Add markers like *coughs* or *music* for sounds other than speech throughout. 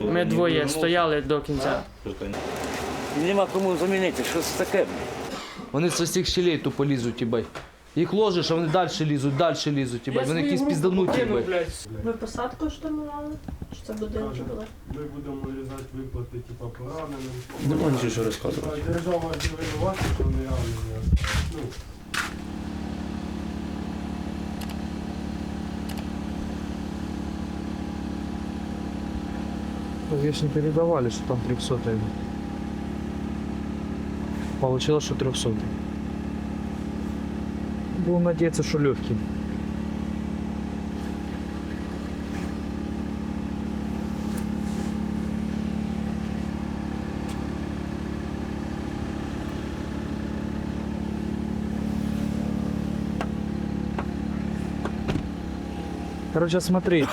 Ми двоє стояли до кінця. Нема кому замінити, що це таке? Вони з усіх щелей тупо лізуть, їбать. Їх ложиш, а вони далі лізуть, далі лізуть, їбать. Вони якісь піздануті, їбать. Ви посадку штурмували? Чи це будинки були? Ми будемо вирізати виплати, типа пораненим. Нема нічого що розказувати. Держава що вони реально. Ж не передавали, что там 300 Получилось, что 300 Будем надеяться, что легкий. Короче, смотрите.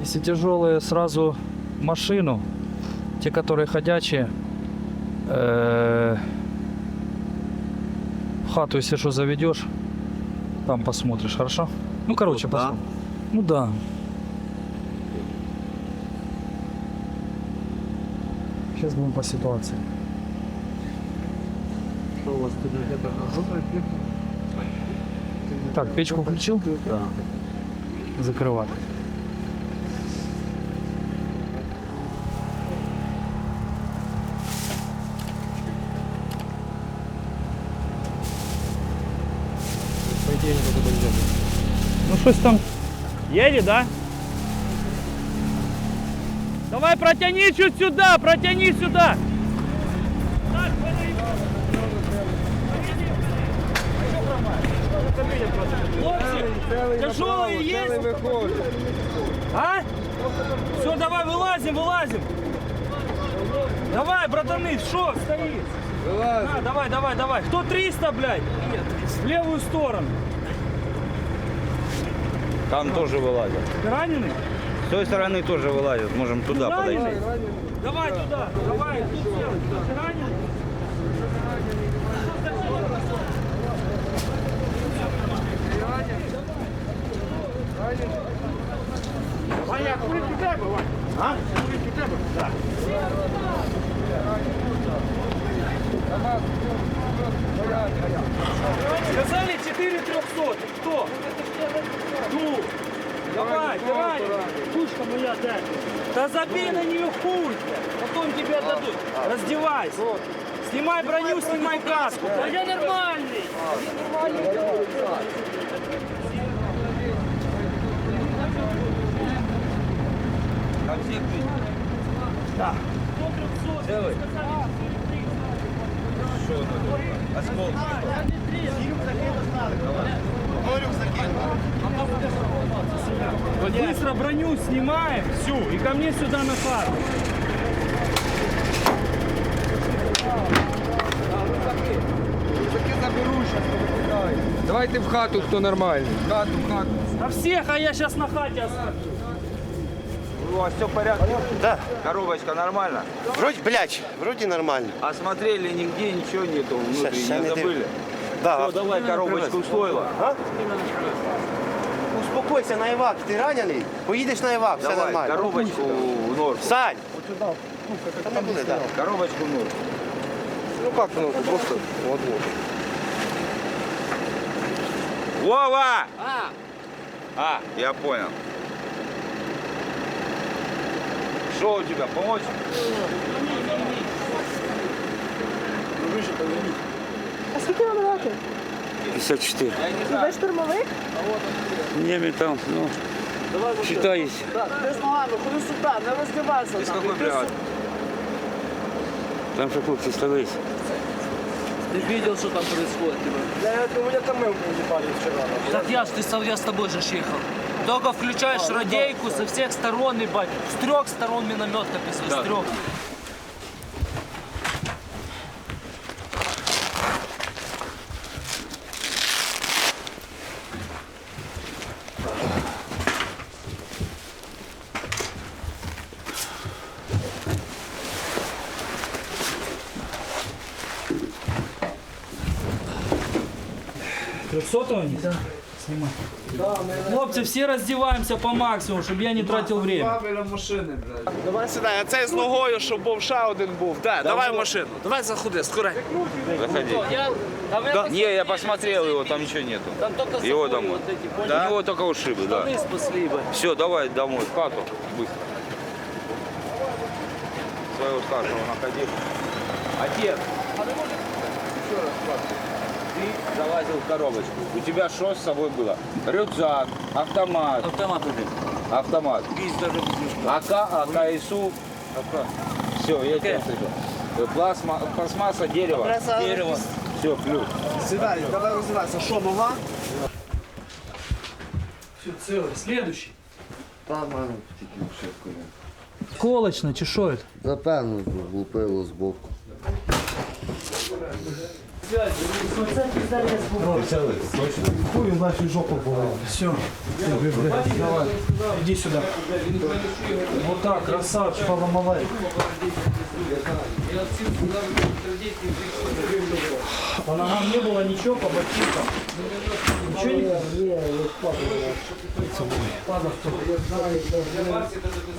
Если тяжелые, сразу машину. Те, которые ходячие. э, в хату, если что, заведешь, там посмотришь, хорошо? Ну, короче, да? посмотрим. Ну да. Сейчас будем по ситуации. Так, печку включил? Да. Закрывать. Щось там. Едет, да? Давай протяни чуть сюда, протяни сюда. Тяжелые есть? А? Все, давай, вылазим, вылазим. Давай, братаны, что стоит? А, давай, давай, давай. Кто 300, блядь? В левую сторону. Там тоже вылазят. Ты раненый? С той стороны тоже вылазят, можем туда подойти. Раненый? Давай туда, давай, тут делай. Ты раненый? Ваня, курить у тебе, Ваня? А? Забей на нее хуй. Потом тебе отдадут. Раздевайся. Снимай броню, снимай каску. Да я нормальный. Да. Целый. Вот быстро броню снимаем, всю, и ко мне сюда на фару. Давайте в хату, хто нормальний. В хату, в хату. А всех, а я сейчас на хате останусь У вас все в порядке? Да. Коробочка нормально? Вроде, блядь, вроде нормально. Осмотрели, нигде ничего нету внутри, Ща- ща не не забыли? Да, Все, давай коробочку стоило. успокойся на Івак, ти ранений? Поїдеш на Івак, все Давай, нормально. коробочку в норку. Сань! Та не буде, так. Коробочку в норку. Ну как ну, просто вот вот. Вова! А, я понял. Что у тебя, помочь? А скільки вам років? 54. Ви штурмовик? Неми там, ну, считаюсь. Ти з ногами, ходи сюди, не роздівайся. Из какой бригады? Там ще хлопці стались. Так я ж, ты, со- я с тобой же ж ехал. Только включаешь радейку со всех сторон, ебать. С трех сторон миномет написано, с трех. Трехсотого нет? Снимай. Хлопці, всі роздіваємося по максимуму, щоб я не тратив время. Давай сідай, а цей з ногою, щоб був ще один був. Да, давай в машину. Давай заходи, скорей. Заходи. Да. Не, я посмотрел его, там ничего нету. Там только Его заборы домой. вот эти, понял? Да? Его только ушибы, да. Штаны спасли бы. Все, давай домой, в хату, быстро. Своего старшего находи. Отец, еще раз спрашиваю. ты залазил в коробочку. У тебя что с собой было? Рюкзак, автомат, Автомат один. автомат. АК, АКСУ. Все, я тебя слышал. Э, Пластма, пластмасса, дерево. Дерево. Все, плюс. Сідай, давай розвивайся. Що, нога? Все, целый. Следующий. Там мене тільки вшивку. Колочно, чи що це? Запевно, влупило з боку. Все. Давай. Иди сюда. Вот так, красавчик, поломалай. По ногам не было ничего, по ботинкам. Ничего не.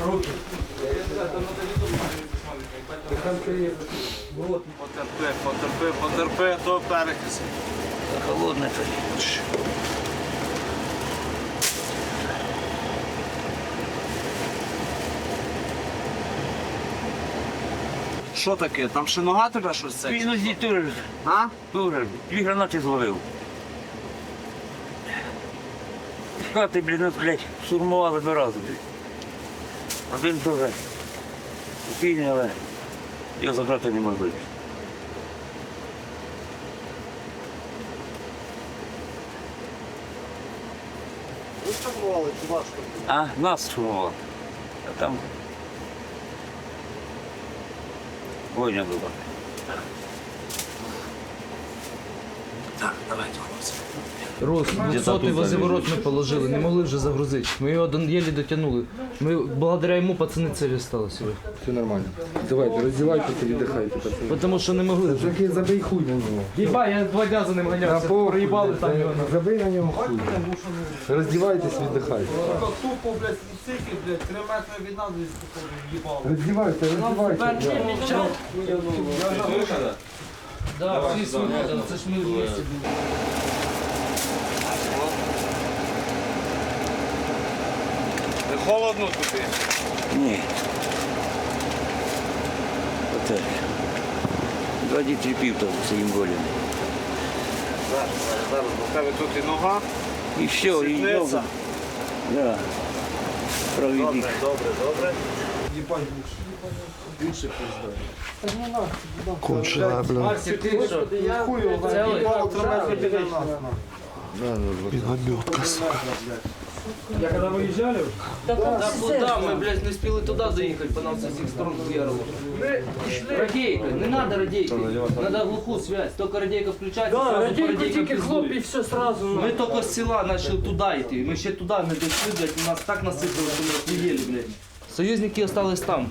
Руки. Потерпи, потерпи, потерпи, то перекис. Холодно это. Що таке? Там ще нога тебе щось це? Він ось теж, А? теж, дві гранати зловив. Хати, блін, нас, блядь, штурмували два рази. Один теж. Спокійний, але його забрати не могли. Ви штурмували, чи вас штурмували? А, нас штурмували. А там... Бойня була. Так, давайте, хлопці. Рус, сотий возиворот ми положили, не могли вже загрузити. Ми його єлі дотягнули. Ми благодаря йому пацани цілі стали сьогодні. Все нормально. Давайте, роздівайтеся, віддихайте, пацани. Тому що не могли. вже. Такий забий хуй на нього. Єба, я два дня за ним ганявся. Проїбали там його. Забий на нього хуй. Роздівайтесь, віддихайте. Тупо, блядь, цики, блядь, три метри від нас десь їбало. Роздівайте, роздівайте. Да, всі свої, це ж ми вместе були. холодно тобі? Ні. Оце. Два дітей пів там своїм волем. Зараз, зараз, зараз. У тебе тут і нога, І все, і сідниця. йога. Да. Правий бік. Добре, добре, добре. Кончила, бля. Марсик, ти що? Цілий? Підгодьотка. Я когда выезжали, Да куда? Мы, блядь, не успели туда заехать, по нам со всех сторон хуярило. Радейка, не надо радейка. Надо глухую связь. Только радейка включается, да, сразу по радейку радейкам тільки хлоп і пиздует. все сразу. Ми тільки з села почали туди йти. Ми ще туди не дійшли, блядь, і нас так насипали, що ми охуєли, блядь. Союзники остались там.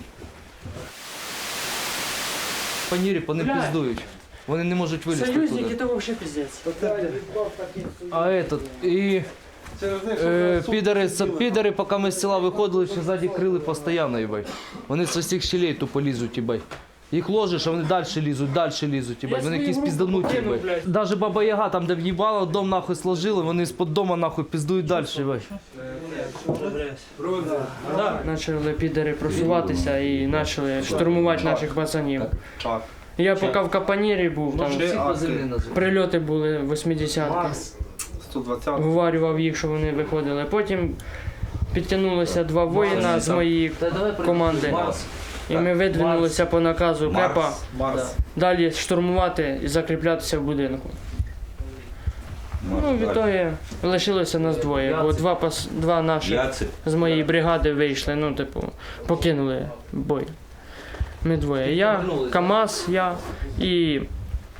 Панірі по не піздують. Вони не можуть вилізти Союзники туди. это вообще пиздец. А этот, і е, підари, підари, поки ми з села виходили, ще ззаді крили постійно, їбать. Вони з усіх щелей тупо лізуть, їбать. Їх ложиш, а вони далі лізуть, далі лізуть, їбать. Вони якісь піздануті, їбать. Даже Баба Яга, там, де в'їбала, дом нахуй сложили, вони з-под дома нахуй піздують далі, їбать. Почали підери просуватися і почали штурмувати наших пацанів. Я поки в Капанірі був, там прильоти були 80-ки. 120. Виварював їх, що вони виходили. Потім підтягнулися два воїна з моєї команди. І ми видвинулися по наказу Кепа Марс. далі штурмувати і закріплятися в будинку. Ну, відтоді лишилося нас двоє, бо два, пас, два наших з моєї бригади вийшли, ну, типу, покинули бой. Ми двоє. Я, КАМАЗ, я і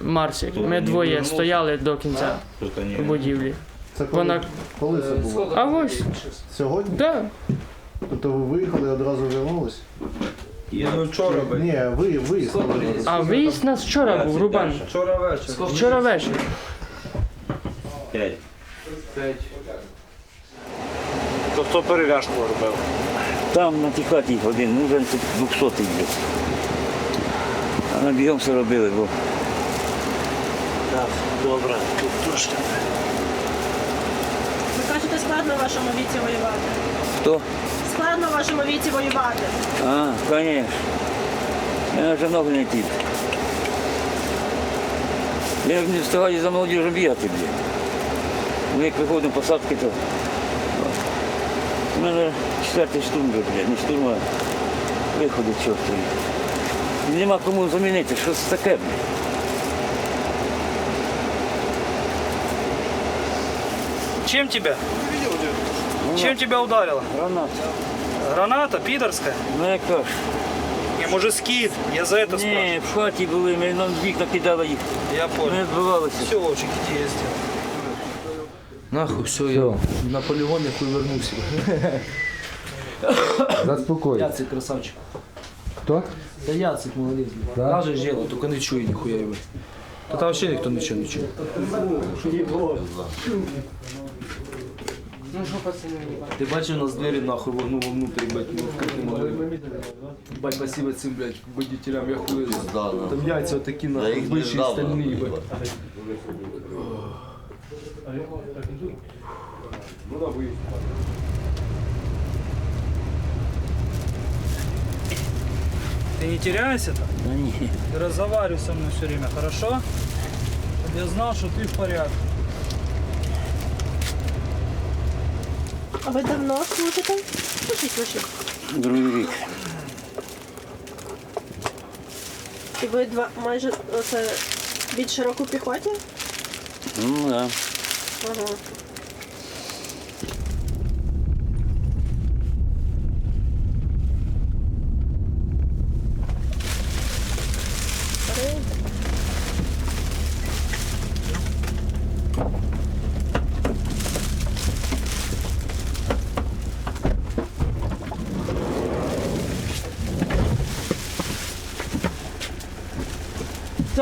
Марсик. Ми двоє стояли до кінця в будівлі. Це коли, Вона. коли це було? А ось, Сьогодні? так. Тобто ви виїхали і одразу вернулись? Ну вчора би. Ні, ви виїхали. А виїзд нас вчора був, Рубан. Вчора вечір. Вчора вечір. П'ять. То хто перев'яжку робив? Там на тій хаті один, ну вже тут 200 блядь. А на бігом все робили, бо Так, добре. Тут трошки. Ви кажете, складно в вашому віці воювати. хто? Складно в вашому віці воювати. А, конечно. Я вже много не тіп. Я не встигаю за молодіжю бігати, блядь. Ну, як виходимо посадки, то... У мене четвертий штурм, вже, блядь, не штурм, а виходи чортові. Нема кому замінити, що це таке, блядь. Чем тебя? Чем тебя ударило? Гранат. Граната пидорская? Ну яка ж? Не, может скид? Я за это спрашиваю. Ні, в хаті були, ми нам вікна кидали їх. Я понял. Ми збивалися. Все, Вовчик, иди, я. Нахуй, все, я на полігон як вернувся. *coughs* Заспокойся. Яцик красавчик. Хто? Та Яцик молодець. Да? Каже діло, тільки не чує ніхуя його. Та там взагалі ніхто нічого не чує. Ти бачив, у нас двері нахуй вогнуло внутрі, блядь, ми відкрити могли. Бать, спасибо цим, блядь, водителям, я хуй. Там яйця отакі нахуй, бивші стальні, блядь. Ты не теряйся там. Ну ні. Ты разговаривай со мной все время, хорошо? Чтобы я знал, что ты в порядке. А ви давно служите? Служіть, служіть. Другий рік. І ви два майже оце більше року піхоті? Ну, да. Ага.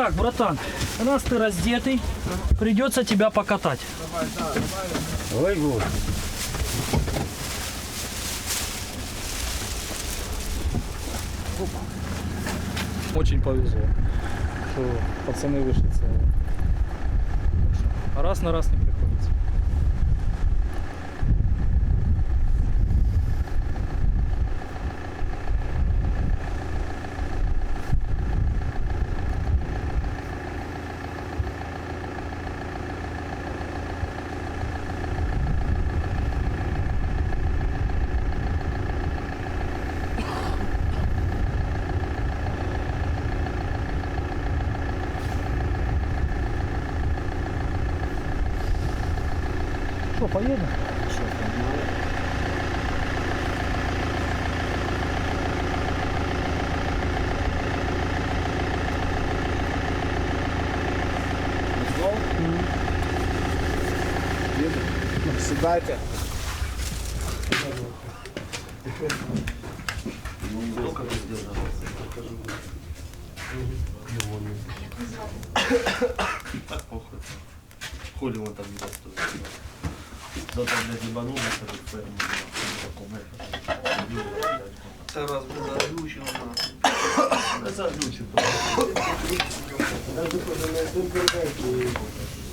Так, братан, раз ты раздетый, придется тебя покатать. Ой, Боже. Очень повезло, что пацаны вышли целые. Раз на раз не приходится. Дайте. Так похуй. Хули он там не достоит. Завтра, блядь, ебанул, скажет, поэтому Це раз буде заглючено нахуй. Заглючено. Навіть не дурбенький.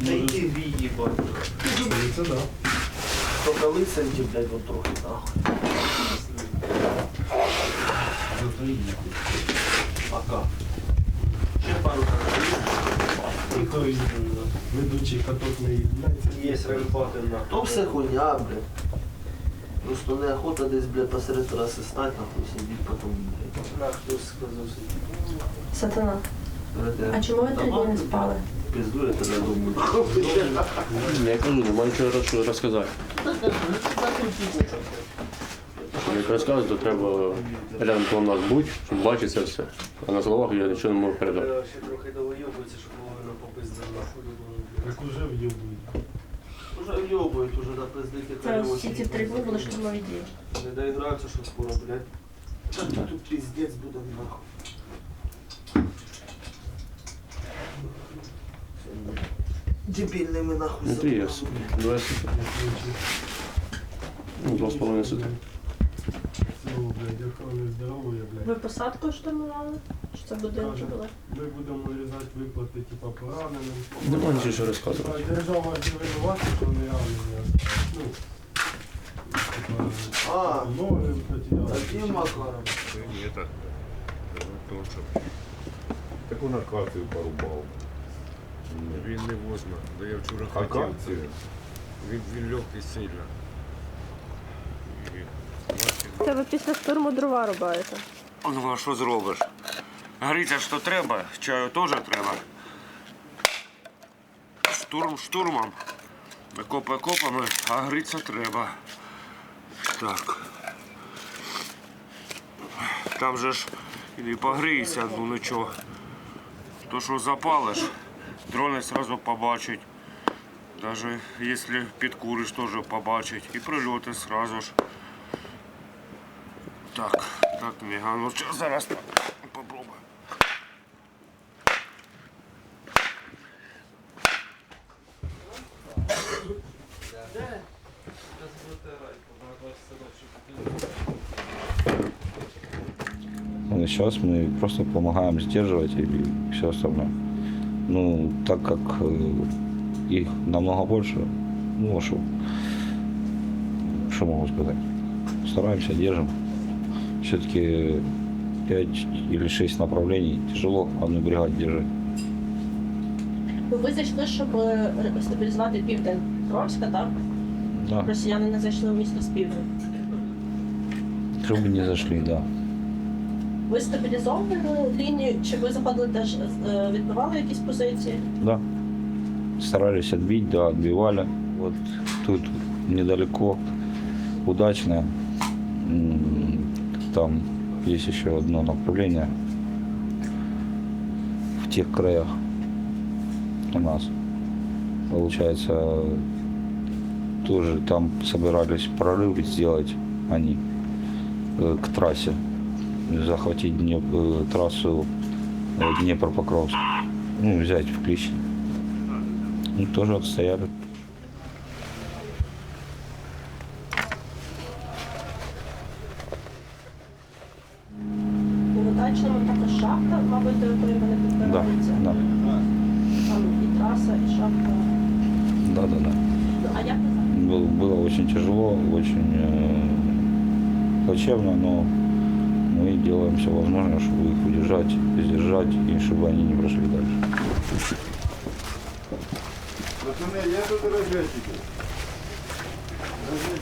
Йди бій, їбать. Це да. Тільки лисенькі, блядь, вот трохи нахуй. Пока. Ще пару І той ведучий каток не. Є ремпати нахуй. То все хуйня, блядь. Просто неохота десь, блядь, посеред траси стати, нахуй, сидіть потім, блядь. На, хтось сказав сидіти. Сатана. А чому ви три дні не спали? Пиздує тебе думаю. Я кажу, немає нічого розказати. Як розказувати, то треба рядом коло нас бути, щоб бачити це все. А на словах я нічого не можу передати. Ще трохи довийобується, щоб нахуй додому. Як уже в'єбують. Уже вйобують, уже напиздити Це всі ці три дні були штурмові дії. Не доіграються, що скоро, блядь. Тут, тут піздець буде нахуй. Дебільними нахуй Ну, ти є собі. Двоє суток. Ну, два з половиною суток. Ну, блядь, Ви блядь. посадку штурмували? Чи це будинки були? Ми будемо нарізати виплати, типа, пораненим. Нема нічого що розказувати. А Держава ж не винувата, що вони ранені. Ну, типа, А, ноги потеряли. таким макаром. Таку на акацію порубав. Він не возьме, бо я вчора Акацію? Він, він легкий сильно. Це ви після штурму дрова рубаєте. Ну, а що зробиш? Гриця ж то треба, чаю теж треба. Штурм штурмом. Окопи окопами, а гриця треба. Так. Там же ж і погрійся, ну нічого. То, що запалиш, дрони сразу побачать. Даже якщо підкуриш, теж побачать. І прильоти сразу ж. Так, так, мега. Ну що зараз попробуємо. Ну, Сейчас мы просто помогаем сдерживать и все остальное. Ну, так как э, их намного больше, ну, а что, что могу сказать? Стараемся, держим. Все-таки 5 или 6 направлений тяжело одну бригаду держать. Ну, Ви зайшли, щоб е, стабілізувати південь Кровська, так? Да, Росіяни не зайшли в місто з півдня. чтобы не зашли, да. Ви стабілізовували лінію, чи ви заходили теж е, відбивали якісь позиції? Да. Старались отбить, да, отбивали. Вот тут недалеко, удачно. М, Там есть еще одно направление в тех краях у нас. Получается, тоже там собирались прорыв сделать они э, к трассе. Захватить Днеп- э, трассу э, Днепропокровск. Ну, взять в клещи. Ну, тоже отстояли. У Удачному також шахта, мабуть, до якої вони Да, підбираються. да, Там і траса, і шахта. да, да, да. Ну, а як ви зараз? Был- Было очень тяжело, очень э, плачевно, но мы делаем все возможное, чтобы их удержать, сдержать и чтобы они не прошли дальше. Пацани, є тут розвідчики? Даже